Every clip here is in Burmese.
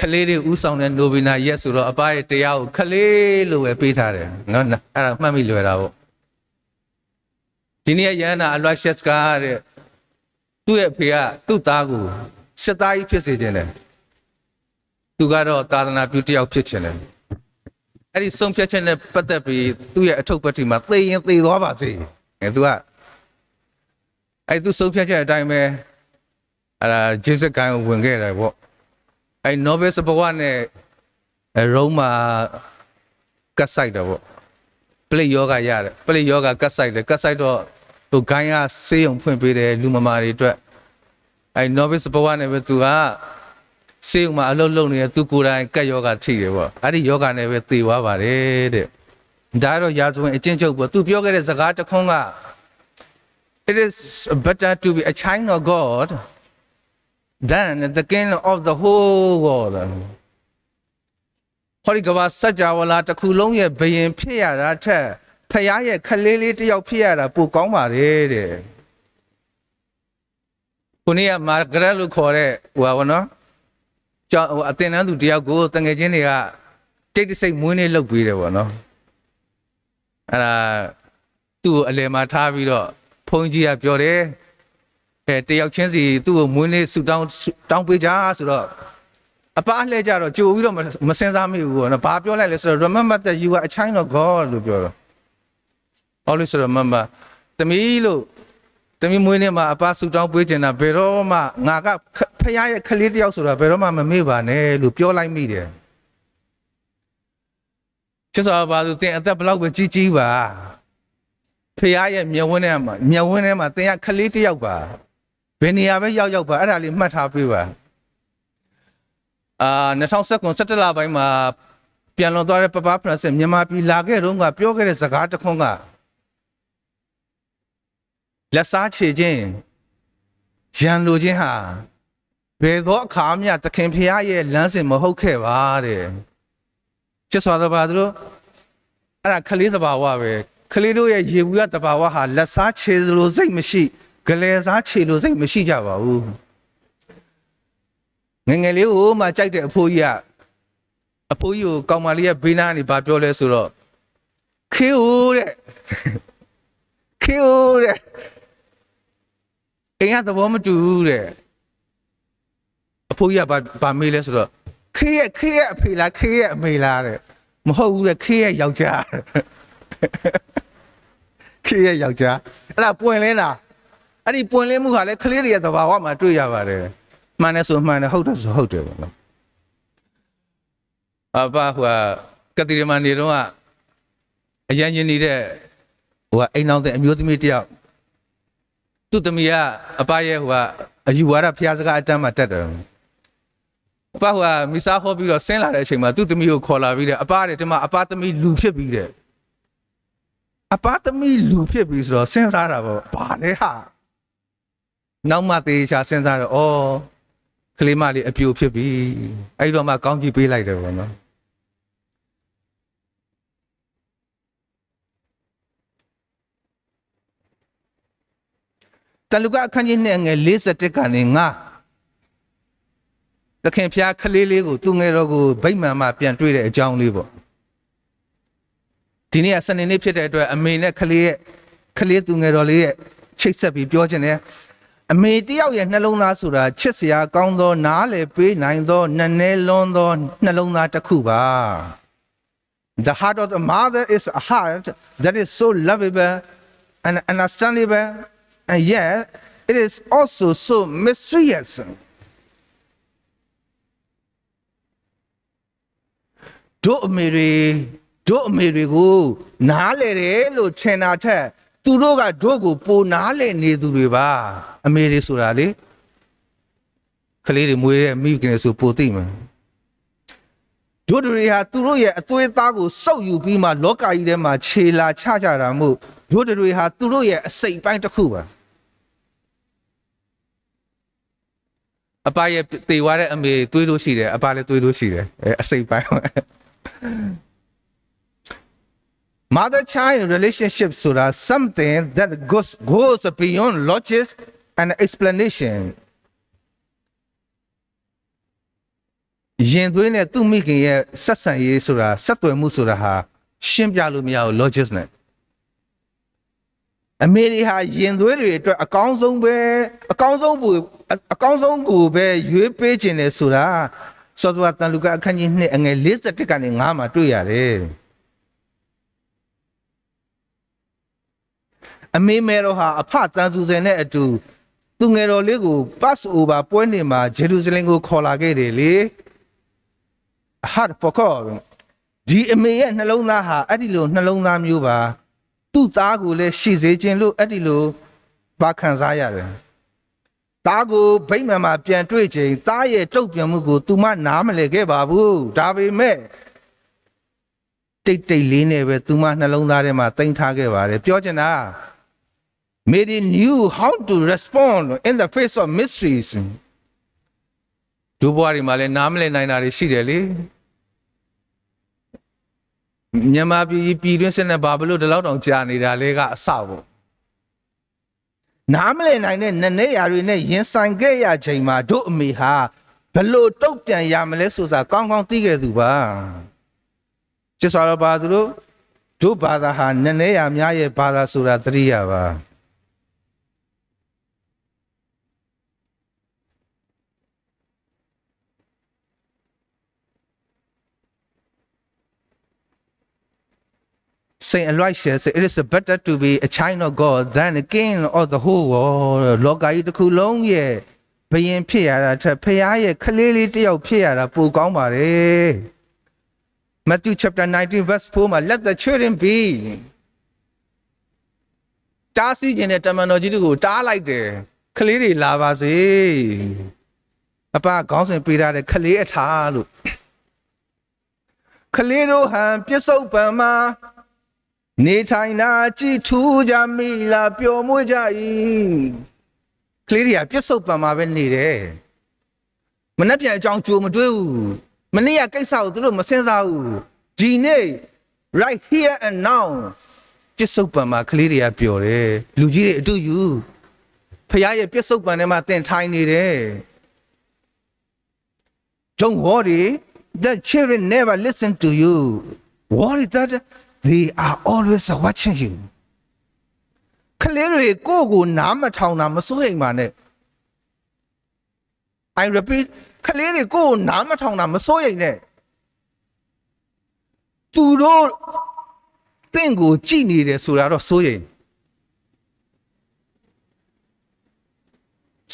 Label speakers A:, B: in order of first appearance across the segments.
A: ခလေးတွေဥဆောင်တဲ့နိုဗီနာရက်ဆိုတော့အပရဲ့တရားကိုခလေးလို့ပဲပေးထားတယ်နော်အဲ့ဒါမှတ်မိလွယ်တာပေါ့ဒီနေ့ယန္နာအလွတ်ရှက်စကားတဲ့သူ့ရဲ့ဖေကသူ့သားကိုစစ်သားကြီးဖြစ်စေခြင်းတယ်သူကတော့သာသနာပြုတစ်ယောက်ဖြစ်ခြင်းတယ်အဲ့ဒီဆုံးဖြတ်ချက်နဲ့ပတ်သက်ပြီးသူ့ရဲ့အထုပ်ပတ်တိမှာသေရင်သေသွားပါစေအဲသူကအဲ့သူဆုံးဖြတ်ချက်အတိုင်းပဲအဲ့ဒါဂျေဇက်ကိုင်းကိုဝင်ခဲ့တယ်ပေါ့ အဲ့နိုဘယ်စဘဝနဲ့ရုံးမှာကတ်ဆိုင်တယ်ပေါ့ပလိယောဂရတယ်ပလိယောဂကတ်ဆိုင်တယ်ကတ်ဆိုင်တော့သူဂိုင်းကဆေးရုံဖွင့်ပေးတယ်လူမမာတွေအတွက်အဲ့နိုဘယ်စဘဝနဲ့ပဲသူကဆေးရုံမှာအလုပ်လုပ်နေတဲ့သူကိုယ်တိုင်ကတ်ယောဂထိတယ်ပေါ့အဲ့ဒီယောဂနဲ့ပဲသေသွားပါတယ်တဲ့ဒါကတော့ရာဇဝင်အကျဉ်းချုပ်ပေါ့သူပြောခဲ့တဲ့စကားတစ်ခွန်းက It is better to be a child of God than the king of the whole world ဟောဒီကဘာစัจ java လာတစ်ခုလုံးရဲ့ဘယင်ဖြစ်ရတာထက်ဖယားရဲ့ခလေးလေးတစ်ယောက်ဖြစ်ရတာပိုကောင်းပါတယ်တဲ့ခုနေ့ကမာဂရက်လို့ခေါ်တဲ့ဟိုပါဘောနော်ကျောင်းဟိုအတင်တန်းသူတယောက်ကိုတငယ်ချင်းတွေကတိတ်တဆိတ်မွေးနေ့လုပ်ပေးတယ်ပေါ့နော်အဲ့ဒါသူ့ကိုအလယ်မှာထားပြီးတော့ဘုန်းကြီးကပြောတယ် အဲတယောက်ချင်းစီသူ့ကိုမွေးနေ့ဆူတောင်းတောင်းပေးကြဆိုတော့အပားလှဲကြတော့ကြိုပြီးတော့မစင်စားမိဘူးပေါ့နော်ဘာပြောလိုက်လဲဆိုတော့ remember that you are a child of god လို့ပြောတော့ always remember သမီးလို့သမီးမွေးနေ့မှာအပားဆူတောင်းပေးခြင်းတာဘယ်တော့မှငါကဖခင်ရဲ့ခလေးတယောက်ဆိုတာဘယ်တော့မှမမေ့ပါနဲ့လို့ပြောလိုက်မိတယ်ချစ်စွာပါသူတင်အသက်ဘလောက်ပဲကြီးကြီးပါဖခင်ရဲ့မျက်ဝန်းထဲမှာမျက်ဝန်းထဲမှာတင်ရခလေးတယောက်ပါ ဘယ်နေရာပဲရောက်ရောက်ပါအဲ့ဒါလေးမှတ်ထားပေးပါအာ2019 17လပိုင်းမှာပြန်လွန်သွားတဲ့ပပဖရန့်စစ်မြန်မာပြည်လာခဲ့တော့ကပြောခဲ့တဲ့စကားတစ်ခွန်းကလက်စားချေခြင်းရန်လိုခြင်းဟာဘယ်သောအခါမှသခင်ဖျားရဲ့လမ်းစဉ်မဟုတ်ခဲ့ပါတဲ့ကျက်စွာတော်ပါတို့အဲ့ဒါခလေးသဘာဝပဲခလေးတို့ရဲ့ရေဘူးရသဘာဝဟာလက်စားချေလို့စိတ်မရှိ ဂလဲစားချေလို့စိတ်မရှိကြပါဘူးငယ်ငယ်လေးကိုမှကြိုက်တဲ့အဖိုးကြီးကအဖိုးကြီးကိုကောင်မလေးရဲ့ဘေးနားကနေဗာပြောလဲဆိုတော့ခေးဦးတဲ့ခေးဦးတဲ့အိမ်ကသဘောမတူဘူးတဲ့အဖိုးကြီးကဗာဗာမေးလဲဆိုတော့ခေးရဲ့ခေးရဲ့အဖေလားခေးရဲ့အမေလားတဲ့မဟုတ်ဘူးတဲ့ခေးရဲ့ယောက်ျားခေးရဲ့ယောက်ျားအဲ့ဒါပွင့်လင်းတာ အဲ့ဒီပွင့်လင်းမှုဟာလည်းကလေးတွေရဲ့သဘာဝမှာတွေ့ရပါတယ်မှန်တယ်ဆိုမှန်တယ်ဟုတ်တယ်ဆိုဟုတ်တယ်ပေါ့နော်အဘဟိုကတိရမနေတော့အရန်ရင်နေတဲ့ဟိုကအိမ်အောင်တဲ့အမျိုးသမီးတယောက်သူ့သမီးကအပရဲ့ဟိုကအယူဝါဒဖျားစကားအတန်းမှာတက်တယ်အပဟိုကမိစားဟောပြီးတော့ဆင်းလာတဲ့အချိန်မှာသူ့သမီးကိုခေါ်လာပြီးတဲ့အပတဲ့ဒီမှာအပသမီးလူဖြစ်ပြီးတဲ့အပသမီးလူဖြစ်ပြီးဆိုတော့စဉ်းစားတာပေါ့ဘာလဲဟာ နောက်မှသေချာစဉ်းစားတော့ဩကလေးမလေးအပြိုဖြစ်ပြီအဲ့တော့မှကောင်းကြည့်ပေးလိုက်တယ်ပေါ့နော်တလူကအခန်းကြီးနဲ့ငယ်51ကနေငါတခင်ဖျားခလေးလေးကိုသူငယ်တော်ကိုဗိမ္မာန်မှာပြန်တွေ့တဲ့အကြောင်းလေးပေါ့ဒီနေ့ကစနေနေ့ဖြစ်တဲ့အတွက်အမေနဲ့ခလေးရဲ့ခလေးသူငယ်တော်လေးရဲ့ချိတ်ဆက်ပြီးပြောခြင်းနဲ့ အမေတယောက်ရဲ့နှလုံးသားဆိုတာချစ်စရာကောင်းသောနားလေပေးနိုင်သောနည်းနည်းလွန်းသောနှလုံးသားတစ်ခုပါ The heart of the mother is a heart that is so lovable and understandable and yet it is also so mysterious တို့အမေတွေတို့အမေတွေကိုနားလေတယ်လို့ထင်တာထက် သူတို့ကတို့ကိုပိုနားလေနေသူတွေပါ အမေတွေဆိုတာလေကလေးတွေမွေးတဲ့မိခင်တွေဆိုပိုသိမှာတို့တွေဟာသူတို့ရဲ့အသွေးသားကိုစုပ်ယူပြီးမှလောကကြီးထဲမှာခြေလာချကြတာမို့တို့တွေဟာသူတို့ရဲ့အစိတ်ပိုင်းတစ်ခုပါအပရဲ့တေွားတဲ့အမေတွေးလို့ရှိတယ်အပလည်းတွေးလို့ရှိတယ်အဲအစိတ်ပိုင်း mother child relationship ဆိုတာ something that goes goes beyond logic and explanation ရင်သွေးနဲ့သူ့မိခင်ရဲ့ဆက်ဆံရေးဆိုတာဆက်သွယ်မှုဆိုတာဟာရှင်းပြလို့မရဘူး logic နဲ့အမေတွေဟာရင်သွေးတွေအတွက်အကောင်းဆုံးပဲအကောင်းဆုံးဘူးအကောင်းဆုံးကိုပဲရွေးပေးခြင်းလေဆိုတာသောသောတန်လူကအခန်းကြီး2အငယ်51ကနေ9မှာတွေ့ရတယ် အမေမဲတော်ဟာအဖတန်စုစင်နဲ့အတူသူငယ်တော်လေးကို pass over ပွဲနေမှာဂျေရုဆလင်ကိုခေါ်လာခဲ့တယ်လေဟတ်ပကောဒီအမေရဲ့နှလုံးသားဟာအဲ့ဒီလိုနှလုံးသားမျိုးပါသူ့သားကိုလည်းရှေ့စေခြင်းလို့အဲ့ဒီလိုဘာခံစားရတယ်သားကိုဗိမ္မာန်မှာပြန်တွေ့ချိန်သားရဲ့တုတ်ပြန်မှုကို သူမနားမလည်ခဲ့ပါဘူးဒါပေမဲ့တိတ်တိတ်လေးနဲ့ပဲသူမနှလုံးသားထဲမှာတင်ထားခဲ့ပါတယ်ပြောချင်တာ Mary knew how to respond in the face of mysteries ဒုဘွားတွေမှာလည်းနားမလည်နိုင်တာတွေရှိတယ်လေမြန်မာပြည်ပြည်တွင်းစစ်နဲ့ဘာဘလို့ဒီလောက်တောင်ကြာနေတာလဲကအစပေါ့နားမလည်နိုင်တဲ့နည်းနည်းရာတွေနဲ့ရင်ဆိုင်ခဲ့ရချိန်မှာတို့အမေဟာဘလို့တုတ်ပြန်ရမလဲဆိုတာကောင်းကောင်းသိခဲ့သူပါကျစောရပါသူတို့တို့ဘာသာဟာနည်းနည်းရာများရဲ့ဘာသာဆိုတာသတိရပါ Saint Elisha said it is better to be a child of God than a king of the whole world လောကကြီးတစ်ခုလုံးရဲ့ဘယင်ဖြစ်ရတာထက်ဖခင်ရဲ့ခလေးလေးတစ်ယောက်ဖြစ်ရတာပိုကောင်းပါတယ် Matthew chapter 19 verse 4မှာ let the children be တားဆီးခြင်းတဲ့တမန်တော်ကြီးတို့ကိုတားလိုက်တယ်ခလေးတွေလာပါစေအပခေါင်းစဉ်ပေးထားတဲ့ခလေးအထားလို့ခလေးတို့ဟန်ပြစ္ဆုတ်ပံမှာ နေထိုင်နာကြည်ထူးကြမိလားပျော်မွေ့ကြ၏ကလေးတွေကပြစ္ဆုတ်ပံမှာပဲနေတယ်မနှက်ပြန်အကြောင်းကြိုမတွေးဘူးမနေ့ကကိစ္စကိုသူတို့မစင်စားဘူးဒီနေ့ right here and now ပြစ္ဆုတ်ပံမှာကလေးတွေကပျော်တယ်လူကြီးတွေအတူယူဖခင်ရဲ့ပြစ္ဆုတ်ပံထဲမှာတင်ထိုင်နေတယ် Don't worry the children never listen to you worry that they are always watching you ခလေးတွေကိုကိုနားမထောင်တာမစိုးရိမ်ပါနဲ့ I repeat ခလေးတွေကိုကိုနားမထောင်တာမစိုးရိမ်နဲ့သူတို့တင့်ကိုကြည်နေတယ်ဆိုတာတော့စိုးရိမ်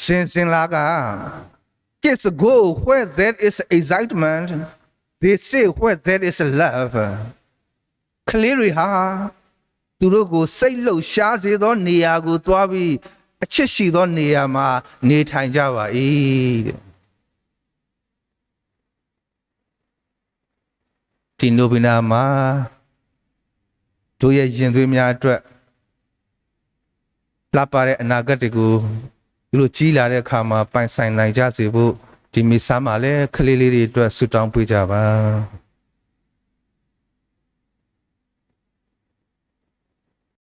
A: စင်စင်လာက kids go where there is excitement they stay where there is love ကလေးတွေဟာသူတို့ကိုစိတ်လှုပ်ရှားစေသော နေရာကိုသွားပြီးအချစ်ရှိသောနေရာမှာ နေထိုင်ကြပါ၏တဲ့ဒီနိုဘီနာမှာတို့ရဲ့ရင်သွေးများအတွက်လာပါတဲ့အနာဂတ်တွေကိုသူတို့ကြီးလာတဲ့အခါမှာပိုင်ဆိုင်နိုင်ကြစေဖို့ဒီမီဆာမှာလည်းခလေးလေးတွေအတွက်ဆုတောင်းပေးကြပါ